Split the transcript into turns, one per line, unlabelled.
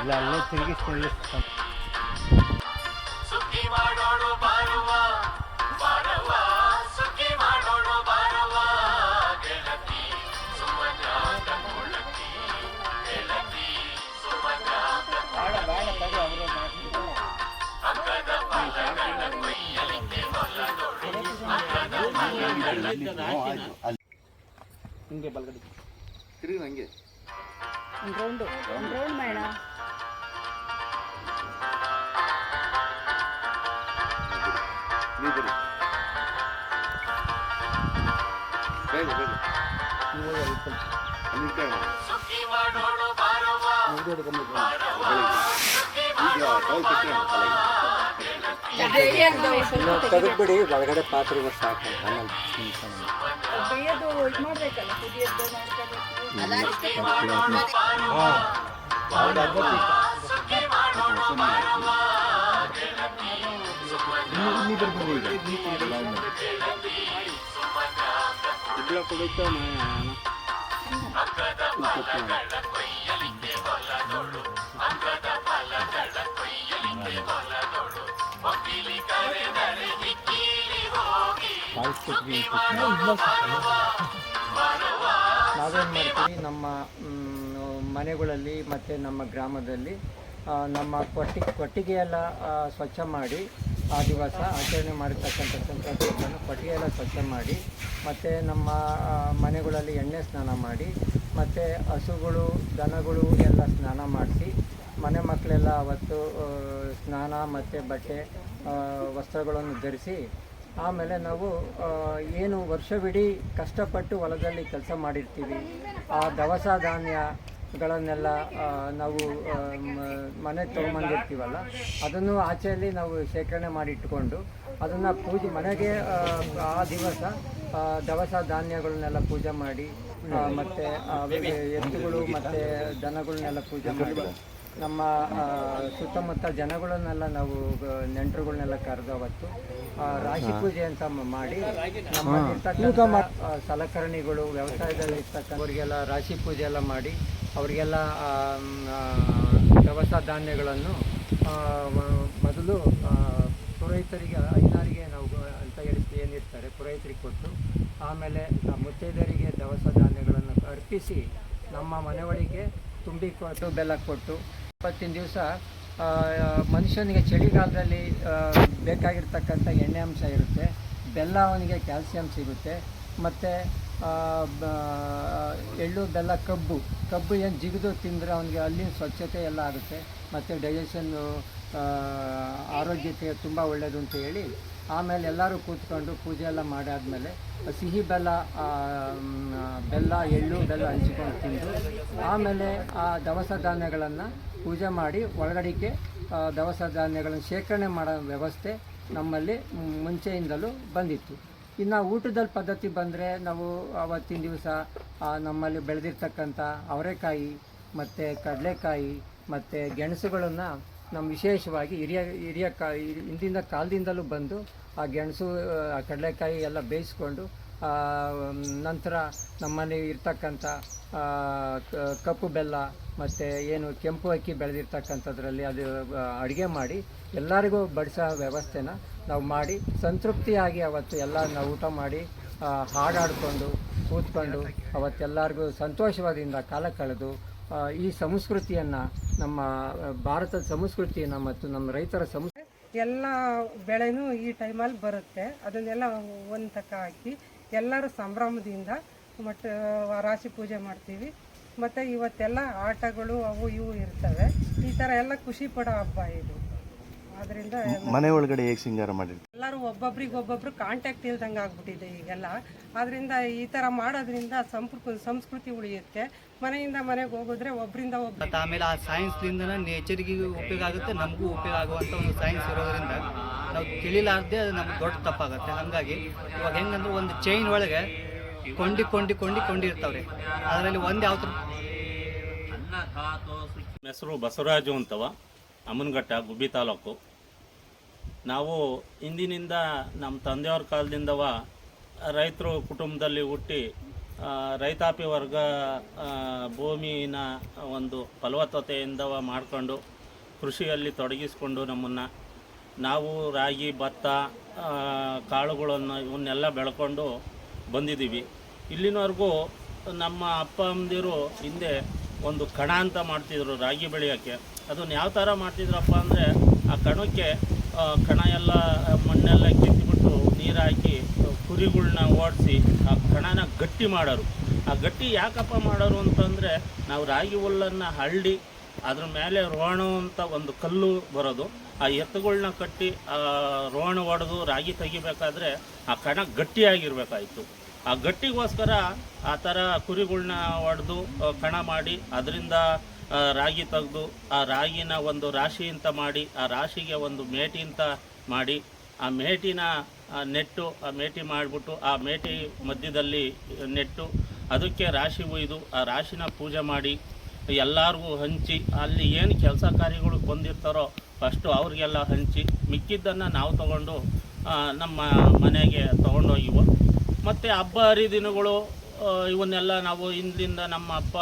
ಇಲ್ಲ ಅಲ್ಲೇ ತಿರುಗಿಸಿ
ಸುಖಿ ಮಾಡೋಣ ಬಾರುವ ಬಾರವ ಸುಖಿ ಮಾಡೋಣ ಬಾರವ. ಗೆಳತಿ ಸುಮನ ಕಣ್ಣೊಳತಿ ಗೆಳತಿ ಸುಮನ ಅಗ್ಗದ ಫಲಗಳ ಕೊಯ್ಯಲಿಕ್ಕೆ ಹೊಲದೊಳು ಅಗ್ಗದ
ಹಿಂಗೆ ಬಲ್ಗಡೆ.
ತಿರುಗಿ ಹಂಗೆ
ಒಂದು ರೌಂಡು ಒಂದು ರೌಂಡ್ ಮಾಡೋಣ
ನೀವು ಬನ್ನಿ ಬೇಗ. ಬೇಗ ಅಲ್ಲಿ
ತೆಗೆದ್ಬಿಡಿ ಒಳಗಡೆ ಪಾತ್ರೆ ಸಾಕು. ಆಮೇಲೆ ನಾವೇನು ಮಾಡ್ತೀವಿ? ನಮ್ಮ ಮನೆಗಳಲ್ಲಿ ಮತ್ತು ನಮ್ಮ ಗ್ರಾಮದಲ್ಲಿ ನಮ್ಮ ಕೊಟ್ಟಿ ಕೊಟ್ಟಿಗೆ ಕೊಟ್ಟಿಗೆಯೆಲ್ಲ ಸ್ವಚ್ಛ ಮಾಡಿ ಆ ದಿವಸ ಆಚರಣೆ ಮಾಡಿರ್ತಕ್ಕಂಥ ಕೊಟ್ಟಿಗೆ ಎಲ್ಲ ಸ್ವಚ್ಛ ಮಾಡಿ, ಮತ್ತು ನಮ್ಮ ಮನೆಗಳಲ್ಲಿ ಎಣ್ಣೆ ಸ್ನಾನ ಮಾಡಿ, ಮತ್ತು ಹಸುಗಳು, ದನಗಳು ಎಲ್ಲ ಸ್ನಾನ ಮಾಡಿಸಿ, ಮನೆ ಮಕ್ಕಳೆಲ್ಲ ಅವತ್ತು ಸ್ನಾನ ಮತ್ತು ಬಟ್ಟೆ ವಸ್ತ್ರಗಳನ್ನು ಧರಿಸಿ, ಆಮೇಲೆ ನಾವು ಏನು ವರ್ಷವಿಡೀ ಕಷ್ಟಪಟ್ಟು ಹೊಲದಲ್ಲಿ ಕೆಲಸ ಮಾಡಿರ್ತೀವಿ. ಆ ದವಸ ಧಾನ್ಯಗಳನ್ನೆಲ್ಲ ಆ, ನಾವು ಮನೆ ತೊಗೊಂಬಂದಿರ್ತೀವಲ್ಲ ಅದನ್ನು ಆಚೆಯಲ್ಲಿ ನಾವು ಶೇಖರಣೆ ಮಾಡಿ ಇಟ್ಕೊಂಡು ಅದನ್ನು ಪೂಜೆ ಮನೆಗೆ ಆ, ದಿವಸ ದವಸ ಧಾನ್ಯಗಳನ್ನೆಲ್ಲ ಪೂಜೆ ಮಾಡಿ ಮತ್ತು ಎತ್ತುಗಳು ಮತ್ತು ದನಗಳನ್ನೆಲ್ಲ ಪೂಜೆ ಮಾಡಿ. ನಮ್ಮ ಸುತ್ತಮುತ್ತ ಜನಗಳನ್ನೆಲ್ಲ ನಾವು ನೆಂಟರುಗಳನ್ನೆಲ್ಲ ಕರೆದು ಅವತ್ತು ಆ, ರಾಶಿ ಪೂಜೆ ಅಂತ ಮಾಡಿ ನಮ್ಮ ಸಲಕರಣೆಗಳು ವ್ಯವಸಾಯದಲ್ಲಿ ಇರ್ತಕ್ಕಂಥವ್ರಿಗೆಲ್ಲ ರಾಶಿ ಪೂಜೆ ಎಲ್ಲ ಮಾಡಿ ಅವರಿಗೆಲ್ಲ ದವಸ ಧಾನ್ಯಗಳನ್ನು ಮೊದಲು ಪುರೋಹಿತರಿಗೆ ಐನಾರಿಗೆ ನಾವು ಅಂತ ಹೇಳಿ ಏನಿರ್ತಾರೆ ಪುರೋಹಿತರಿಗೆ ಕೊಟ್ಟು ಆಮೇಲೆ ಆ ಮುತ್ತೈದರಿಗೆ ದವಸ ಧಾನ್ಯಗಳನ್ನು ಅರ್ಪಿಸಿ ನಮ್ಮ ಮನೆ ಒಳಗೆ ತುಂಬಿ ಕೊಟ್ಟು ಬೆಲ್ಲ ಕೊಟ್ಟು ಇಪ್ಪತ್ತಿನ ದಿವಸ ಮನುಷ್ಯನಿಗೆ ಚಳಿಗಾಲದಲ್ಲಿ ಬೇಕಾಗಿರ್ತಕ್ಕಂಥ ಎಣ್ಣೆ ಅಂಶ ಇರುತ್ತೆ, ಬೆಲ್ಲ ಅವನಿಗೆ ಕ್ಯಾಲ್ಸಿಯಂ ಸಿಗುತ್ತೆ, ಮತ್ತು ಎಳ್ಳು, ಬೆಲ್ಲ, ಕಬ್ಬು ಕಬ್ಬು ಏನು ಜಿಗಿದು ತಿಂದರೆ ಅವನಿಗೆ ಅಲ್ಲಿನ ಸ್ವಚ್ಛತೆ ಎಲ್ಲ ಆಗುತ್ತೆ, ಮತ್ತು ಡೈಜೆಷನ್ನು ಆರೋಗ್ಯಕ್ಕೆ ತುಂಬ ಒಳ್ಳೆಯದು ಅಂತ ಹೇಳಿ ಆಮೇಲೆ ಎಲ್ಲರೂ ಕೂತ್ಕೊಂಡು ಪೂಜೆ ಎಲ್ಲ ಮಾಡಾದ್ಮೇಲೆ ಸಿಹಿ ಬೆಲ್ಲ ಬೆಲ್ಲ, ಎಳ್ಳು ಬೆಲ್ಲ ಹಂಚಿಕೊಂಡು ತಿಂದು ಆಮೇಲೆ ಆ ದವಸ ಧಾನ್ಯಗಳನ್ನು ಪೂಜೆ ಮಾಡಿ ಒಳಗಡೆಗೆ ದವಸ ಧಾನ್ಯಗಳನ್ನು ಶೇಖರಣೆ ಮಾಡೋ ವ್ಯವಸ್ಥೆ ನಮ್ಮಲ್ಲಿ ಮುಂಚೆಯಿಂದಲೂ ಬಂದಿತ್ತು. ಇನ್ನು ಊಟದಲ್ಲಿ ಪದ್ಧತಿ ಬಂದರೆ ನಾವು ಅವತ್ತಿನ ದಿವಸ ನಮ್ಮಲ್ಲಿ ಬೆಳೆದಿರ್ತಕ್ಕಂಥ ಅವರೆಕಾಯಿ, ಮತ್ತು ಕಡಲೆಕಾಯಿ, ಮತ್ತು ಗೆಣಸುಗಳನ್ನು ನಮ್ಮ ವಿಶೇಷವಾಗಿ ಹಿರಿಯ ಹಿರಿಯ ಕಾ ಹಿಂದಿನ ಕಾಲದಿಂದಲೂ ಬಂದು ಆ ಗೆಣಸು ಕಡಲೆಕಾಯಿ ಎಲ್ಲ ಬೇಯಿಸ್ಕೊಂಡು ನಂತರ ನಮ್ಮಲ್ಲಿ ಇರ್ತಕ್ಕಂಥ ಕಪ್ಪು ಬೆಲ್ಲ ಮತ್ತು ಏನು ಕೆಂಪು ಅಕ್ಕಿ ಬೆಳೆದಿರ್ತಕ್ಕಂಥದ್ರಲ್ಲಿ ಅದು ಅಡುಗೆ ಮಾಡಿ ಎಲ್ಲರಿಗೂ ಬಡಿಸೋ ವ್ಯವಸ್ಥೆನ ನಾವು ಮಾಡಿ ಸಂತೃಪ್ತಿಯಾಗಿ ಅವತ್ತು ಎಲ್ಲ ನಾವು ಊಟ ಮಾಡಿ ಹಾಡಾಡಿಕೊಂಡು ಕೂತ್ಕೊಂಡು ಅವತ್ತೆಲ್ಲರಿಗೂ ಸಂತೋಷವಾದಿಂದ ಕಾಲ ಕಳೆದು ಈ ಸಂಸ್ಕೃತಿಯನ್ನು ನಮ್ಮ ಭಾರತದ ಸಂಸ್ಕೃತಿಯನ್ನು ಮತ್ತು ನಮ್ಮ ರೈತರ ಸಂಸ್ಕೃತಿ
ಎಲ್ಲ ಬೆಳೆನೂ ಈ ಟೈಮಲ್ಲಿ ಬರುತ್ತೆ. ಅದನ್ನೆಲ್ಲ ಒಂದು ತಕ್ಕ ಹಾಕಿ ಎಲ್ಲರೂ ಸಂಭ್ರಮದಿಂದ ಮತ್ತು ರಾಶಿ ಪೂಜೆ ಮಾಡ್ತೀವಿ. ಮತ್ತು ಇವತ್ತೆಲ್ಲ ಆಟಗಳು ಅವು ಇವು ಇರ್ತವೆ. ಈ ಥರ ಎಲ್ಲ ಖುಷಿ ಪಡೋ ಹಬ್ಬ ಇದು. ಅದರಿಂದ
ಮನೆ ಒಳಗಡೆ ಹೇಗೆ ಸಿಂಗಾರ ಮಾಡಿರ್ತೀವಿ
ಎಲ್ಲರೂ ಒಬ್ಬೊಬ್ರಿಗೆ ಒಬ್ಬೊಬ್ರು ಕಾಂಟ್ಯಾಕ್ಟ್ ಇಲ್ದಂಗೆ ಆಗ್ಬಿಟ್ಟಿದೆ ಈಗೆಲ್ಲ. ಆದ್ದರಿಂದ ಈ ಥರ ಮಾಡೋದ್ರಿಂದ ಸಂಪೃ ಸಂಸ್ಕೃತಿ ಉಳಿಯುತ್ತೆ. ಮನೆಯಿಂದ ಮನೆಗೆ ಹೋಗಿದ್ರೆ ಒಬ್ಬರಿಂದ ಒಬ್ಬ
ಮತ್ತು ಆಮೇಲೆ ಆ ಸೈನ್ಸ್ಲಿಂದ ನೇಚರ್ಗೆ ಉಪಯೋಗ ಆಗುತ್ತೆ ನಮಗೂ ಉಪಯೋಗ ಆಗುವಂಥ ಒಂದು ಸೈನ್ಸ್ ಇರೋದ್ರಿಂದ ನಾವು ತಿಳಿಲಾರ್ದೆ ಅದು ನಮ್ಗೆ ದೊಡ್ಡ ತಪ್ಪಾಗುತ್ತೆ. ಹಾಗಾಗಿ ಇವಾಗ ಹೆಂಗಂದ್ರೆ ಒಂದು ಚೈನ್ ಒಳಗೆ ಕೊಂಡಿ ಕೊಂಡಿ ಕೊಂಡಿ ಕೊಂಡಿರ್ತಾವ್ರಿ ಅದರಲ್ಲಿ ಒಂದು ಯಾವ ಥರ
ಹೆಸರು ಬಸವರಾಜು ಅಂತವ ಅಮ್ಮನಘಟ್ಟ ಗುಬ್ಬಿ ತಾಲೂಕು. ನಾವು ಇಂದಿನಿಂದ ನಮ್ಮ ತಂದೆಯವ್ರ ಕಾಲದಿಂದವ ರೈತರು ಕುಟುಂಬದಲ್ಲಿ ಹುಟ್ಟಿ ರೈತಾಪಿ ವರ್ಗ ಭೂಮಿನ ಒಂದು ಫಲವತ್ತತೆಯಿಂದ ಮಾಡಿಕೊಂಡು ಕೃಷಿಯಲ್ಲಿ ತೊಡಗಿಸಿಕೊಂಡು ನಮ್ಮನ್ನು. ನಾವು ರಾಗಿ, ಭತ್ತ ಕಾಳುಗಳನ್ನು ಇವನ್ನೆಲ್ಲ ಬೆಳ್ಕೊಂಡು ಬಂದಿದ್ದೀವಿ. ಇಲ್ಲಿನವರೆಗೂ ನಮ್ಮ ಅಪ್ಪ ಅಂದಿರು ಹಿಂದೆ ಒಂದು ಕಣ ಅಂತ ಮಾಡ್ತಿದ್ರು ರಾಗಿ ಬೆಳೆಯೋಕ್ಕೆ. ಅದನ್ನು ಯಾವ ಥರ ಮಾಡ್ತಿದ್ರಪ್ಪ ಅಂದರೆ ಆ ಕಣಕ್ಕೆ ಕಣ ಎಲ್ಲ ಮಣ್ಣೆಲ್ಲ ಕಿತ್ತಿಬಿಟ್ಟು ನೀರು ಹಾಕಿ ಕುರಿಗಳ್ನ ಓಡಿಸಿ ಆ ಕಣನ ಗಟ್ಟಿ ಮಾಡೋರು. ಆ ಗಟ್ಟಿ ಯಾಕಪ್ಪ ಮಾಡೋರು ಅಂತಂದರೆ, ನಾವು ರಾಗಿ ಹುಲ್ಲನ್ನು ಹಳ್ಳಿ, ಅದ್ರ ಮೇಲೆ ರೋಣ ಅಂತ ಒಂದು ಕಲ್ಲು ಬರೋದು. ಆ ಎತ್ತುಗಳನ್ನ ಕಟ್ಟಿ ರೋಣ ಹೊಡೆದು ರಾಗಿ ತೆಗಿಬೇಕಾದ್ರೆ ಆ ಕಣ ಗಟ್ಟಿಯಾಗಿರ್ಬೇಕಾಯ್ತು. ಆ ಗಟ್ಟಿಗೋಸ್ಕರ ಆ ಥರ ಕುರಿಗಳನ್ನ ಹೊಡೆದು ಕಣ ಮಾಡಿ, ಅದರಿಂದ ರಾಗಿ ತೆಗೆದು, ಆ ರಾಗಿನ ಒಂದು ರಾಶಿ ಅಂತ ಮಾಡಿ, ಆ ರಾಶಿಗೆ ಒಂದು ಮೇಟಿ ಅಂತ ಮಾಡಿ, ಆ ಮೇಟಿನ ನೆಟ್ಟು, ಆ ಮೇಟಿ ಮಾಡಿಬಿಟ್ಟು, ಆ ಮೇಟಿ ಮಧ್ಯದಲ್ಲಿ ನೆಟ್ಟು, ಅದಕ್ಕೆ ರಾಶಿ ಒಯ್ದು, ಆ ರಾಶಿನ ಪೂಜೆ ಮಾಡಿ, ಎಲ್ಲರಿಗೂ ಹಂಚಿ, ಅಲ್ಲಿ ಏನು ಕೆಲಸ ಕಾರ್ಯಗಳು ಬಂದಿರ್ತಾರೋ, ಫಸ್ಟು ಅವ್ರಿಗೆಲ್ಲ ಹಂಚಿ, ಮಿಕ್ಕಿದ್ದನ್ನು ನಾವು ತಗೊಂಡು ನಮ್ಮ ಮನೆಗೆ ತೊಗೊಂಡೋಗಿವು. ಮತ್ತು ಹಬ್ಬ ಹರಿದಿನಗಳು ಇವನ್ನೆಲ್ಲ ನಾವು ಇಂದಿಂದ ನಮ್ಮ ಅಪ್ಪ